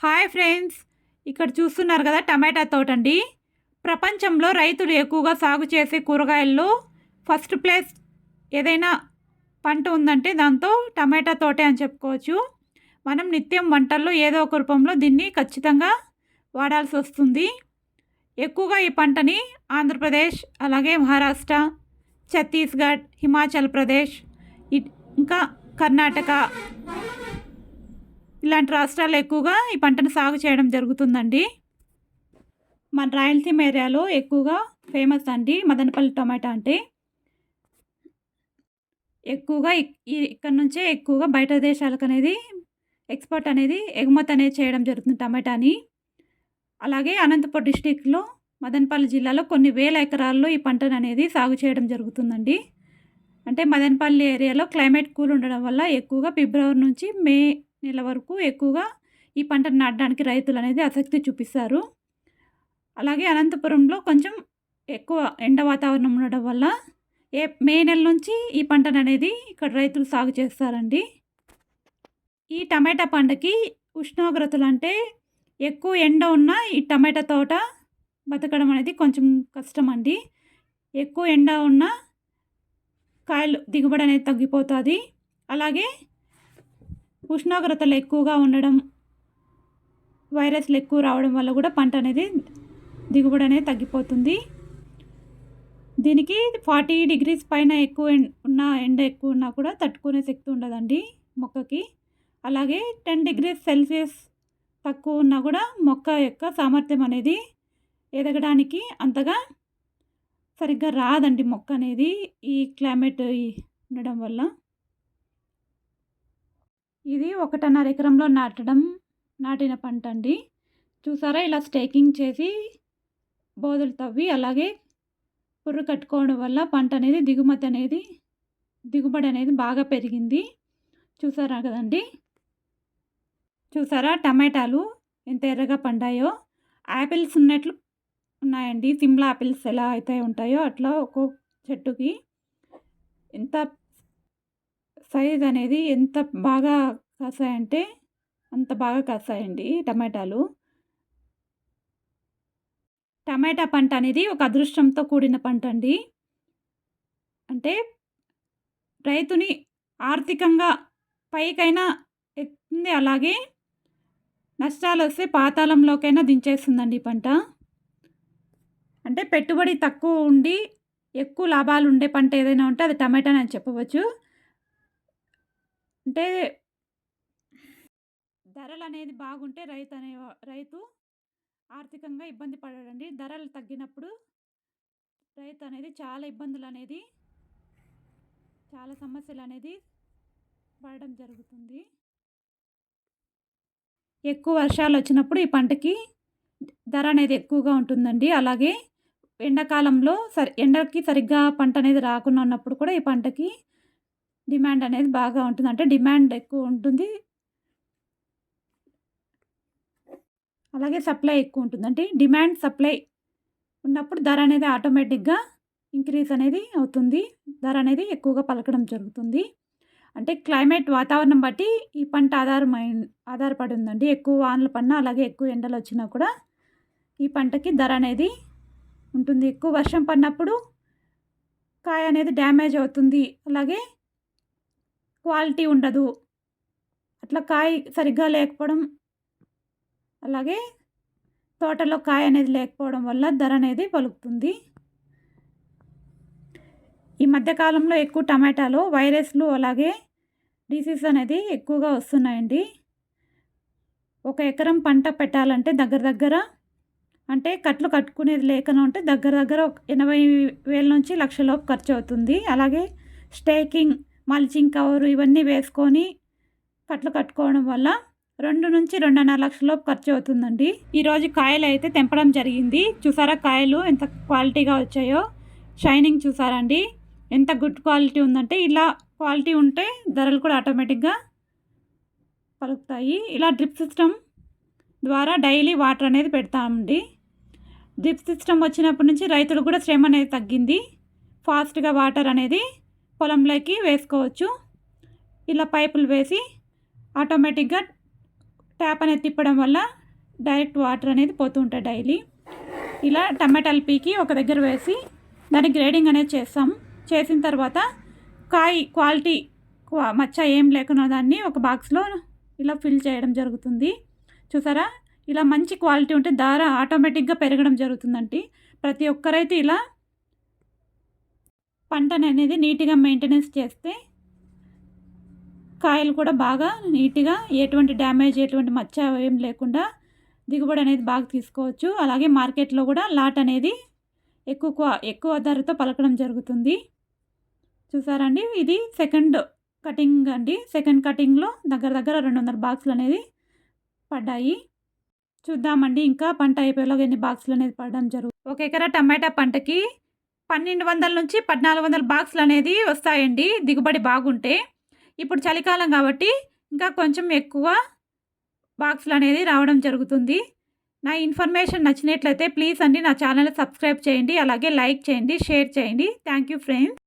Hi friends ఇక్కడ చూస్తున్నారు కదా టమాటా తోట అండి ప్రపంచంలో రైతులు ఎక్కువగా సాగు చేసే కూరగాయల్లో ఫస్ట్ ప్లేస్ ఏదైనా పంట ఉందంటే దాంతో టమాటా తోటే అని చెప్పుకోవచ్చు. మనం నిత్యం వంటల్లో ఏదో ఒక రూపంలో దీన్ని ఖచ్చితంగా వాడాల్సి వస్తుంది. ఎక్కువగా ఈ పంటని ఆంధ్రప్రదేశ్ అలాగే మహారాష్ట్ర ఛత్తీస్గఢ్ హిమాచల్ ప్రదేశ్ ఇంకా కర్ణాటక ఇలాంటి రాష్ట్రాల్లో ఎక్కువగా ఈ పంటను సాగు చేయడం జరుగుతుందండి. మన రాయలసీమ ఏరియాలో ఎక్కువగా ఫేమస్ అండి మదనపల్లి టమాటా అంటే. ఎక్కువగా ఈ- ఇక్కడ నుంచే ఎక్కువగా బయట దేశాలకు అనేది ఎక్స్పోర్ట్ అనేది ఎగుమతి అనేది చేయడం జరుగుతుంది టమాటాని. అలాగే అనంతపురం డిస్టిక్లో మదనపల్లి జిల్లాలో కొన్ని వేల ఎకరాల్లో ఈ పంటను అనేది సాగు చేయడం జరుగుతుందండి. అంటే మదనపల్లి ఏరియాలో క్లైమేట్ కూల్ ఉండడం వల్ల ఎక్కువగా ఫిబ్రవరి నుంచి మే నెల వరకు ఎక్కువగా ఈ పంటను నాటడానికి రైతులు అనేది ఆసక్తి చూపిస్తారు. అలాగే అనంతపురంలో కొంచెం ఎక్కువ ఎండ వాతావరణం ఉండడం వల్ల ఏ మే నెల నుంచి ఈ పంటను అనేది ఇక్కడ రైతులు సాగు చేస్తారండి. ఈ టమాటా పంటకి ఉష్ణోగ్రతలు అంటే ఎక్కువ ఎండ ఉన్న ఈ టమాటా తోట బతకడం అనేది కొంచెం కష్టం అండి ఎక్కువ ఎండ ఉన్న కాయలు దిగుబడి అనేది తగ్గిపోతుంది. అలాగే ఉష్ణోగ్రతలు ఎక్కువగా ఉండడం వైరస్లు ఎక్కువ రావడం వల్ల కూడా పంట అనేది దిగుబడి అనేది తగ్గిపోతుంది. దీనికి ఫార్టీ డిగ్రీస్ పైన ఎక్కువ ఉన్న ఎండ ఎక్కువ ఉన్నా కూడా తట్టుకునే శక్తి ఉండదండి మొక్కకి. అలాగే టెన్ డిగ్రీస్ సెల్సియస్ తక్కువ ఉన్నా కూడా మొక్క యొక్క సామర్థ్యం అనేది ఎదగడానికి అంతగా సరిగ్గా రాదండి మొక్క అనేది ఈ క్లైమేట్ ఉండడం వల్ల. ఇది ఒకటిన్నర ఎకరంలో నాటడం నాటిన పంట అండి చూసారా ఇలా స్టేకింగ్ చేసి బోదలు తవ్వి అలాగే పుర్రు కట్టుకోవడం వల్ల పంట అనేది దిగుమతి అనేది దిగుబడి అనేది బాగా పెరిగింది. చూసారా కదండి? చూసారా టమాటాలు ఎంత ఎర్రగా పండాయో? యాపిల్స్ ఉన్నట్లు ఉన్నాయండి. సిమ్లా యాపిల్స్ ఎలా అయితే ఉంటాయో అట్లా ఒక్కొక్క చెట్టుకి. ఎంత సైజ్ అనేది ఎంత బాగా కాసాయంటే అంత బాగా కాసాయండి టమాటాలు. టమాటా పంట అనేది ఒక అదృష్టంతో కూడిన పంట అండి అంటే రైతుని ఆర్థికంగా పైకైనా ఎత్తుంది అలాగే నష్టాలు వస్తే పాతాళంలోకైనా దించేస్తుందండి ఈ పంట. అంటే పెట్టుబడి తక్కువ ఉండి ఎక్కువ లాభాలు ఉండే పంట ఏదైనా ఉంటే అది టమాటా అని చెప్పవచ్చు. అంటే ధరలు అనేది బాగుంటే రైతు అనే రైతు ఆర్థికంగా ఇబ్బంది పడడండి. ధరలు తగ్గినప్పుడు రైతు అనేది చాలా ఇబ్బందులు అనేది చాలా సమస్యలు అనేది పడడం జరుగుతుంది. ఎక్కువ వర్షాలు వచ్చినప్పుడు ఈ పంటకి ధర అనేది ఎక్కువగా ఉంటుందండి. అలాగే ఎండాకాలంలో సరి ఎండకి సరిగ్గా పంట అనేది రాకుండా ఉన్నప్పుడు కూడా ఈ పంటకి డిమాండ్ అనేది బాగా ఉంటుంది. అంటే డిమాండ్ ఎక్కువ ఉంటుంది. అలాగే సప్లై ఎక్కువ ఉంటుంది. అంటే డిమాండ్ సప్లై ఉన్నప్పుడు ధర అనేది ఆటోమేటిక్గా ఇంక్రీజ్ అనేది అవుతుంది. ధర అనేది ఎక్కువగా పలకడం జరుగుతుంది. అంటే క్లైమేట్ వాతావరణం బట్టి ఈ పంట ఆధారమై ఆధారపడి ఉందండి. ఎక్కువ వానలు పడినా అలాగే ఎక్కువ ఎండలు వచ్చినా కూడా ఈ పంటకి ధర అనేది ఉంటుంది. ఎక్కువ వర్షం పడినప్పుడు కాయ అనేది డ్యామేజ్ అవుతుంది. అలాగే క్వాలిటీ ఉండదు. అట్లా కాయ సరిగ్గా లేకపోవడం అలాగే తోటలో కాయ అనేది లేకపోవడం వల్ల ధర అనేది పలుకుతుంది. ఈ మధ్యకాలంలో ఎక్కువ టమాటాలో వైరస్లు అలాగే డిసీజ్ అనేది ఎక్కువగా వస్తున్నాయండి. ఒక ఎకరం పంట పెట్టాలంటే దగ్గర దగ్గర అంటే కట్లు కట్టుకునేది లేకనే ఉంటే దగ్గర దగ్గర ఒక ఎనభై వేల నుంచి లక్షలోపు ఖర్చు అవుతుంది. అలాగే స్టేకింగ్ మల్చింగ్ కవరు ఇవన్నీ వేసుకొని కట్లు కట్టుకోవడం వల్ల రెండు నుంచి రెండున్నర లక్షలలోపు ఖర్చు అవుతుందండి. ఈరోజు కాయలు అయితే తెంపడం జరిగింది. చూసారా కాయలు ఎంత క్వాలిటీగా వచ్చాయో? షైనింగ్ చూసారండి. ఎంత గుడ్ క్వాలిటీ ఉందంటే ఇలా క్వాలిటీ ఉంటే ధరలు కూడా ఆటోమేటిక్గా పలుకుతాయి. ఇలా డ్రిప్ సిస్టమ్ ద్వారా డైలీ వాటర్ అనేది పెడతామండి. డ్రిప్ సిస్టమ్ వచ్చినప్పటి నుంచి రైతులు కూడా శ్రమ అనేది తగ్గింది. ఫాస్ట్గా వాటర్ అనేది పొలంలోకి వేసుకోవచ్చు. ఇలా పైపులు వేసి ఆటోమేటిక్గా ట్యాప్ అనేది తిప్పడం వల్ల డైరెక్ట్ వాటర్ అనేది పోతూ ఉంటాయి డైలీ. ఇలా టమాటాలు పీకి ఒక దగ్గర వేసి దాని గ్రేడింగ్ అనేది చేస్తాం. చేసిన తర్వాత కాయ క్వాలిటీ మచ్చ ఏం లేకుండా దాన్ని ఒక బాక్స్లో ఇలా ఫిల్ చేయడం జరుగుతుంది. చూసారా? ఇలా మంచి క్వాలిటీ ఉంటే దార ఆటోమేటిక్గా పెరగడం జరుగుతుందండి. ప్రతి ఒక్కరైతే ఇలా పంటను అనేది నీట్గా మెయింటెనెన్స్ చేస్తే కాయలు కూడా బాగా నీట్గా ఎటువంటి డ్యామేజ్ ఎటువంటి మచ్చ ఏం లేకుండా దిగుబడి అనేది బాగా తీసుకోవచ్చు. అలాగే మార్కెట్లో కూడా లాట్ అనేది ఎక్కువ ఎక్కువ ధరతో పలకడం జరుగుతుంది. చూసారండి? ఇది సెకండ్ కటింగ్ అండి. సెకండ్ కటింగ్లో దగ్గర దగ్గర రెండు వందల బాక్సులు అనేది పడ్డాయి. చూద్దామండి. ఇంకా పంట అయిపోయేలోగా ఎన్ని బాక్సులు అనేది పడడం జరుగుతుంది ఒక ఎకరా టమాటా పంటకి పన్నెండు వందల నుంచి పద్నాలుగు వందల బాక్సులు అనేది వస్తాయండి. దిగుబడి బాగుంటే. ఇప్పుడు చలికాలం కాబట్టి ఇంకా కొంచెం ఎక్కువ బాక్సులు అనేది రావడం జరుగుతుంది. నా ఇన్ఫర్మేషన్ నచ్చినట్లయితే ప్లీజ్ అండి నా ఛానల్ సబ్స్క్రైబ్ చేయండి. అలాగే లైక్ చేయండి షేర్ చేయండి. Thank you friends.